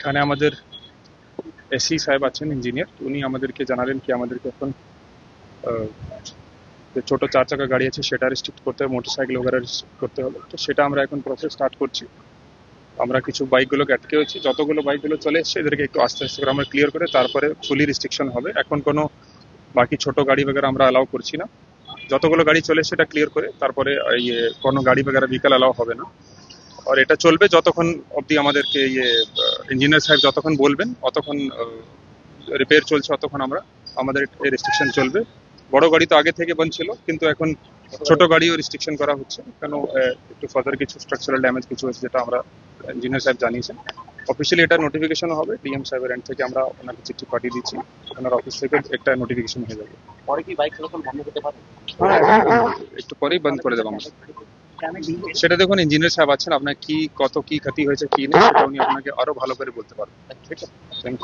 এখানে আমাদের এসি সাহেব আছেন ইঞ্জিনিয়ার উনি আমাদেরকে জানালেন কি আমাদেরকে এখন যে ছোট চার চাকা গাড়ি আছে সেটা রেস্ট্রিক্ট করতে হবে মোটর সাইকেল ওগুলো রেস্ট্রিক্ট করতে হবে। তো সেটা আমরা এখন প্রসেস স্টার্ট করছি। আমরা কিছু বাইকগুলোকে আটকে হয়েছি যতগুলো বাইকগুলো চলে এসছে, এদেরকে একটু আস্তে আস্তে করে আমরা ক্লিয়ার করে তারপরে ফুলি রেস্ট্রিকশন হবে। এখন কোনো বাকি ছোট গাড়ি বগেরা আমরা অ্যালাউ করছি না। যতগুলো গাড়ি চলে সেটা ক্লিয়ার করে তারপরে ইয়ে কোনো গাড়ি বগেরা বিকাল অ্যালাউ হবে না। আর এটা চলবে যতক্ষণ অবধি আমাদেরকে ইয়ে ইঞ্জিনিয়ার সাহেব যতক্ষণ বলবেন অতক্ষণ রিপেয়ার চলছে অতক্ষণ আমরা আমাদের রেস্ট্রিকশন চলবে। বড় গাড়ি তো আগে থেকে বন্ধ ছিল কিন্তু এখন ছোট গাড়িও রেস্ট্রিকশন করা হচ্ছে। কেন একটু ফার্দার কিছু স্ট্রাকচারাল ড্যামেজ কিছু হয়েছে যেটা আমরা ইঞ্জিনিয়ার সাহেব জানিয়েছেন। অফিসিয়ালি এটা নোটিফিকেশন হবে ডিএম সাহেবের এন্ড থেকে আমরা ওনাকে চিঠি পাঠিয়ে দিচ্ছি। ওনার অফিস থেকে একটা নোটিফিকেশন হয়ে যাবে। পরে কি বাইক চলাচল বন্ধ করতে পারবে? একটু পরেই বন্ধ করে দেবো আমরা। সেটা দেখুন ইঞ্জিনিয়ার সাহেব আছেন আপনার কি কত কি ক্ষতি হয়েছে কি নেই সেটা উনি আপনাকে আরও ভালো করে বলতে পারবেন। ঠিক আছে থ্যাংক ইউ